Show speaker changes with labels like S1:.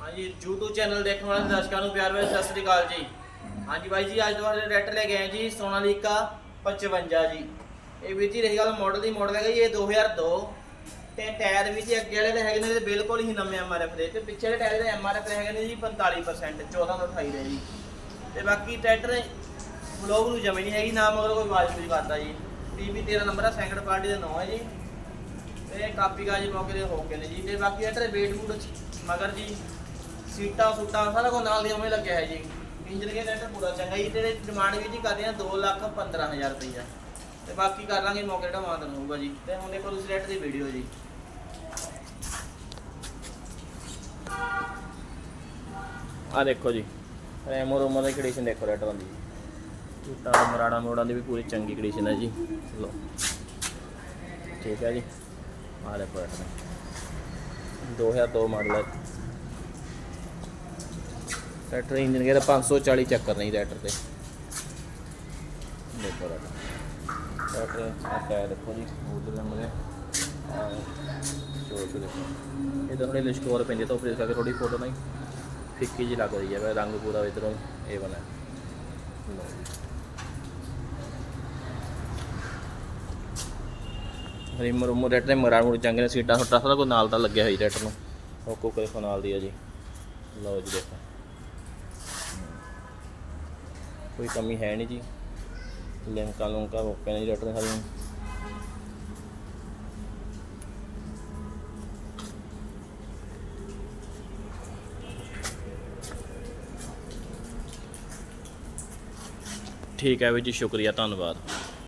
S1: ਹਾਂਜੀ, YouTube channel ਦੇਖਣ ਵਾਲੇ ਦਰਸ਼ਕਾਂ ਨੂੰ ਪਿਆਰ ਭਰੀ ਸਤਿ ਸ੍ਰੀ ਅਕਾਲ ਜੀ। ਹਾਂਜੀ ਬਾਈ ਜੀ, ਅੱਜ ਤੁਹਾਡੇ ਟਰੈਕਟਰ ਲੈ ਕੇ ਆਏ ਜੀ ਸੋਨਾਲੀਕਾ 55 ਜੀ। ਇਹ ਵੀਰ ਜੀ, ਰਹੀ ਗੱਲ ਮਾਡਲ ਦੀ ਮਾਡਲ ਹੈਗਾ ਜੀ, ਇਹ 2002 ਤੇ ਟਾਇਰ ਵੀ ਜੀ ਅੱਗੇ ਵਾਲੇ ਦੇ ਹੈਗੇ ਨੇ ਤੇ ਬਿਲਕੁਲ ਹੀ ਨਵੇਂ ਐਮਆਰਐਫ ਦੇ। ਤੇ ਪਿੱਛੇ ਵਾਲੇ ਟਾਇਰ ਦੇ ਐਮਆਰਐਫ ਹੈਗੇ ਨੇ ਜੀ 45% 14 ਤੋਂ 28 ਦੇ ਜੀ। ਤੇ ਬਾਕੀ ਟਰੈਕਟਰ ਬਲੌਗ ਨੂੰ ਜਮੇ ਨਹੀਂ ਹੈਗੀ, ਨਾ ਮਗਰ ਕੋਈ ਆਵਾਜ਼ ਨਹੀਂ ਕਰਦਾ ਜੀ। ਪੀਬੀ 13 ਨੰਬਰ ਆ ਸੈਕੰਡ ਪਾਰਟੀ ਦਾ ਨਾਮ ਹੈ ਜੀ। ਤੇ ਕਾਪੀ ਕਾਜੀ ਮੌਕੇ ਦੇ ਹੋ ਗਏ ਨੇ ਜੀ। ਤੇ ਬਾਕੀ ਇਹ ਵੇਟ ਬੂਟ ਮਗਰ ਜੀ, ਸੀਟਾਂ ਸੂਟਾਂ ਸਾਰਾ ਕੁਝ ਨਾਲ ਦੀ ਉਵੇਂ ਲੱਗਿਆ ਹੈ ਜੀ। ਇੰਜਨ ਕੇ ਟਰੈਕਟਰ ਪੂਰਾ ਚੰਗਾ ਜੀ। ਤੇ ਡਿਮਾਂਡ ਵੀ ਜੀ ਕਰਦੇ ਆ 2 ਲੱਖ 15000 ਰੁਪਈਆ। ਤੇ ਬਾਕੀ ਕਰ ਲਾਂਗੇ ਮੌਕੇ ਦਾ ਮਾਨ ਹੋਊਗਾ ਜੀ। ਤੇ ਹੁਣ ਦੇਖੋ ਤੁਸੀਂ ਰੈਟ ਦੀ ਵੀਡੀਓ ਜੀ। ਆ ਦੇਖੋ ਜੀ। ਰੈਮੋ ਰੋਮੋ ਦੀ ਕੰਡੀਸ਼ਨ ਦੇਖੋ ਰੈਟਰਾਂ ਦੀ ਟੂਟਾ ਮਰਾੜਾ ਮੋੜਾਂ ਦੀ ਵੀ ਪੂਰੀ ਚੰਗੀ ਕੰਡੀਸ਼ਨ ਹੈ ਜੀ। ਲੋ ਠੀਕ ਹੈ ਜੀ। ਆ ਦੇਖੋ ਰੈਟਰ 2002 ਮਾਡਲ ਹੈ। ਟਰੈਕਟਰ ਇੰਜਨ ਗਿਆ 540 ਚੱਕਰ ਨਹੀਂ ਟਰੈਕਟਰ ਤੇ। ਦੇਖੋ ਰੈਟਰ ਟਰੈਕਟਰ ਆ ਦੇਖੋ ਜੀ। ਬੂਟ ਦੇ ਮਰੇ ਚੋਰ ਦੇਖੋ। ਇਹ ਤਾਂ ਥੋੜੀ ਲਿਸ਼ਕੋਰ ਪੈਂਦੀ ਤਾਂ ਉੱਪਰ ਕਰਕੇ ਥੋੜੀ ਫੋਟੋ ਨਹੀਂ ਫਿੱਕੀ ਜੀ ਲੱਗ ਰਹੀ ਹੈ। ਵੈ ਰੰਗ ਪੂਰਾ ਇਧਰੋਂ ਇਹ ਬਣਾ ਲਓ ਜੀ। ਰਿਮਰ ਉਮਰ ਰੈਟ ਦੇ ਮਰਾੜ ਮੁੜ ਚੰਗੇ ਨੇ ਸੀਟਾਂ ਸੁੱਟਾਂ ਸਾਰਾ ਕੋਈ ਨਾਲ ਦਾ ਲੱਗਿਆ ਹੋਈ ਰੈਟ ਨੂੰ। ਉਹ ਕੋ ਕੋਈ ਨਾਲ ਦੀ ਆ ਜੀ। ਲਓ ਜੀ ਦੇਖੋ। ਕੋਈ ਕਮੀ ਹੈ ਨਹੀਂ ਜੀ। ਲਿੰਕਾਂ ਲੁੰਕਾਂ ਓਕੇ ਨੇ ਜੀ ਰੈਟ ਦੇ ਸਾਰੀਆਂ। ਠੀਕ ਹੈ ਵੀਰ ਜੀ, ਸ਼ੁਕਰੀਆ, ਧੰਨਵਾਦ।